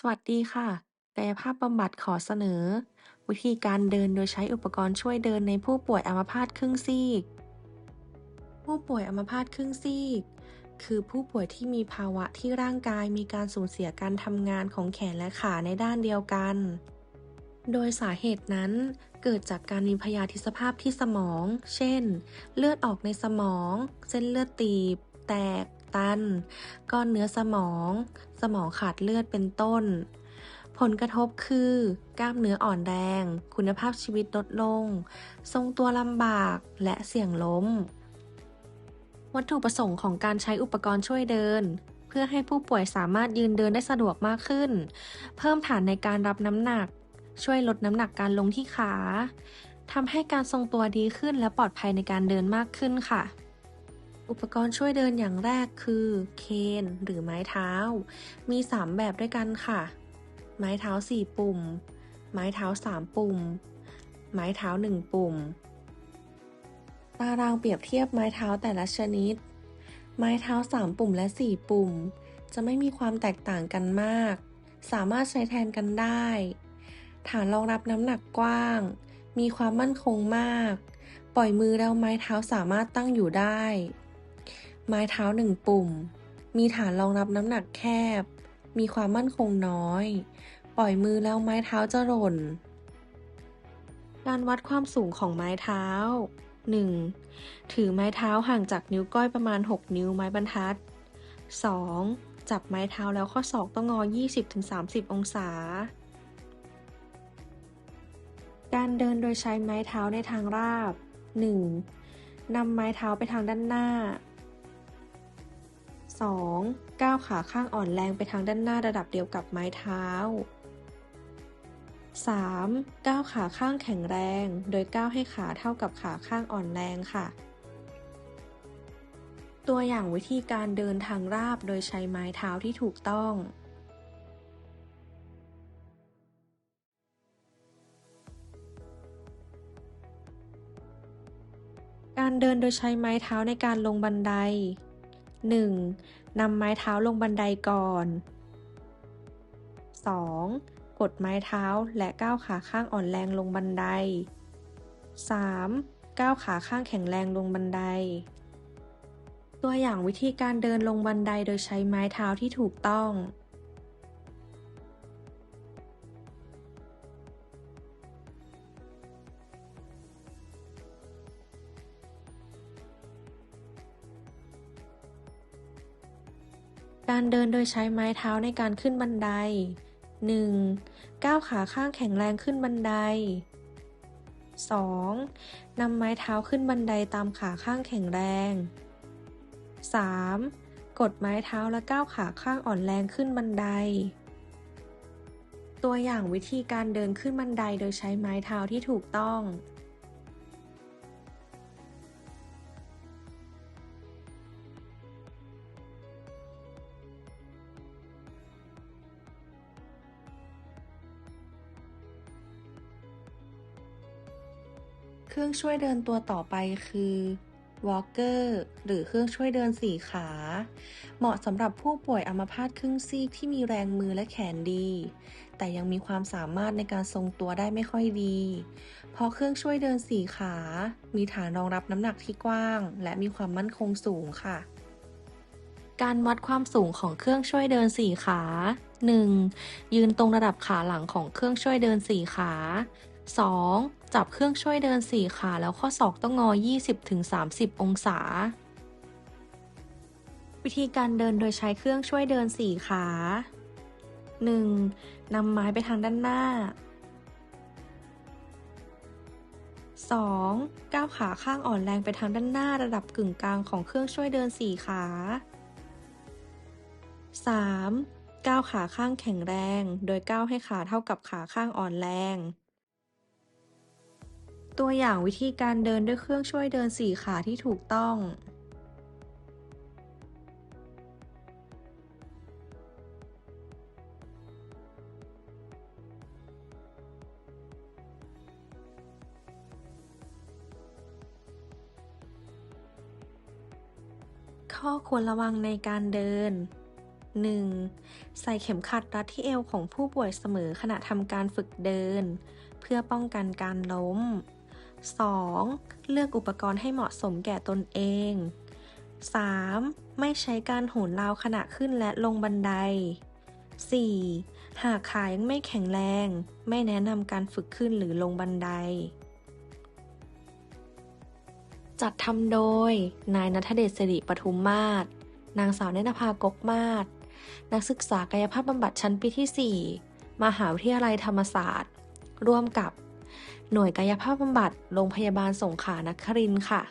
สวัสดีค่ะกายภาพบำบัดขอเสนอ วิธีการเดินโดยใช้อุปกรณ์ช่วยเดินในผู้ป่วยอัมพาตครึ่งซีก ผู้ป่วยอัมพาตครึ่งซีก คือผู้ป่วยที่มีภาวะที่ร่างกายมีการสูญเสียการทำงานของแขนและขาในด้านเดียวกัน โดยสาเหตุนั้นเกิดจากการมีพยาธิสภาพที่สมอง เช่น เลือดออกในสมอง เส้นเลือดตีบ แตก ตัน ก้อนเนื้อสมอง สมองขาดเลือดเป็นต้น ผลกระทบคือกล้ามเนื้ออ่อนแรง คุณภาพชีวิตลดลง ทรงตัวลำบากและเสี่ยงล้ม วัตถุประสงค์ของการใช้อุปกรณ์ช่วยเดิน เพื่อให้ผู้ป่วยสามารถยืนเดินได้สะดวกมากขึ้น เพิ่มฐานในการรับน้ำหนัก ช่วยลดน้ำหนักการลงที่ขาทำให้การทรงตัวดีขึ้นและปลอดภัยในการเดินมากขึ้นค่ะ อุปกรณ์ช่วยเดินอย่างแรกคือเคนหรือไม้เท้า มี 3 แบบด้วยกันค่ะ ไม้เท้า 4 ปุ่ม ไม้เท้า 3 ปุ่ม ไม้เท้า 1 ปุ่ม ตารางเปรียบเทียบไม้เท้าแต่ละชนิด ไม้เท้า 3 ปุ่มและ 4 ปุ่ม จะไม่มีความแตกต่างกันมาก สามารถใช้แทนกันได้ ฐานรองรับน้ำหนักกว้าง มีความมั่นคงมาก ปล่อยมือแล้วไม้เท้าสามารถตั้งอยู่ได้ ไม้เท้าหนึ่งปุ่ม มีฐานรองรับน้ำหนักแคบ มีความมั่นคงน้อย ปล่อยมือแล้วไม้เท้าจะหล่น การวัดความสูงของไม้เท้า 1. ถือไม้เท้าห่างจากนิ้วก้อยประมาณ 6 นิ้วไม้บรรทัด 2. จับไม้เท้าแล้วข้อศอกต้องงอ 20-30 องศา การเดินโดยใช้ไม้เท้าในทางราบ 1. นำไม้เท้าไปทางด้านหน้า 2. ก้าวขาข้างอ่อนแรงไปทางด้านหน้าระดับเดียวกับไม้เท้า 3. ก้าวขาข้างแข็งแรง โดยก้าวให้ขาเท่ากับขาข้างอ่อนแรงค่ะ ตัวอย่างวิธีการเดินทางราบโดยใช้ไม้เท้าที่ถูกต้องการเดินโดยใช้ไม้เท้าในการลงบันได 1. นำไม้เท้าลงบันไดก่อน 2. กดไม้เท้าและก้าวขาข้างอ่อนแรงลงบันได 3. ก้าวขาข้างแข็งแรงลงบันได ตัวอย่างวิธีการเดินลงบันไดโดยใช้ไม้เท้าที่ถูกต้อง การเดินโดยใช้ไม้เท้าในการขึ้นบันได 1. ก้าวขาข้างแข็งแรงขึ้นบันได 2. นำไม้เท้าขึ้นบันไดตามขาข้างแข็งแรง 3. กดไม้เท้าและก้าวขาข้างอ่อนแรงขึ้นบันได ตัวอย่างวิธีการเดินขึ้นบันไดโดยใช้ไม้เท้าที่ถูกต้อง เครื่องช่วยเดินตัวต่อไปคือ Walker หรือเครื่องช่วยเดินสี่ขา เหมาะสำหรับผู้ป่วยอัมพาตครึ่งซีกที่มีแรงมือและแขนดี แต่ยังมีความสามารถในการทรงตัวได้ไม่ค่อยดี เพราะเครื่องช่วยเดินสี่ขา มีฐานรองรับน้ำหนักที่กว้าง และมีความมั่นคงสูงค่ะ การวัดความสูงของเครื่องช่วยเดินสี่ขา 1. ยืนตรงระดับขาหลังของเครื่องช่วยเดินสี่ขา 2. จับเครื่องช่วยเดินสี่ขาแล้วข้อศอกต้องงอ 20-30 องศา วิธีการเดินโดยใช้เครื่องช่วยเดินสี่ขา 1. นำไม้ไปทางด้านหน้า 2. ก้าวขาข้างอ่อนแรงไปทางด้านหน้าระดับกึ่งกลางของเครื่องช่วยเดินสี่ขา 3. ก้าวขาข้างแข็งแรง โดยก้าวให้ขาเท่ากับขาข้างอ่อนแรง ตัวอย่างวิธีการเดินด้วยเครื่องช่วยเดินสี่ขาที่ถูกต้อง ข้อควรระวังในการเดิน 1. ใส่เข็มขัดรัดที่เอวของผู้ป่วยเสมอขณะทำการฝึกเดิน เพื่อป้องกันการล้ม 2. เลือกอุปกรณ์ให้เหมาะสมแก่ตนเอง 3. ไม่ใช้การโหนราวขณะขึ้นและลงบันได 4. หากขายังไม่แข็งแรง ไม่แนะนำการฝึกขึ้นหรือลงบันได จัดทำโดย นายนัทเดชสิริปทุมมาศ นางสาวเนตภากกมาศ นักศึกษากายภาพบำบัดชั้นปีที่ 4 มหาวิทยาลัยธรรมศาสตร์ ร่วมกับ หน่วยกายภาพบำบัดโรงพยาบาลสงขลานครินทร์ค่ะ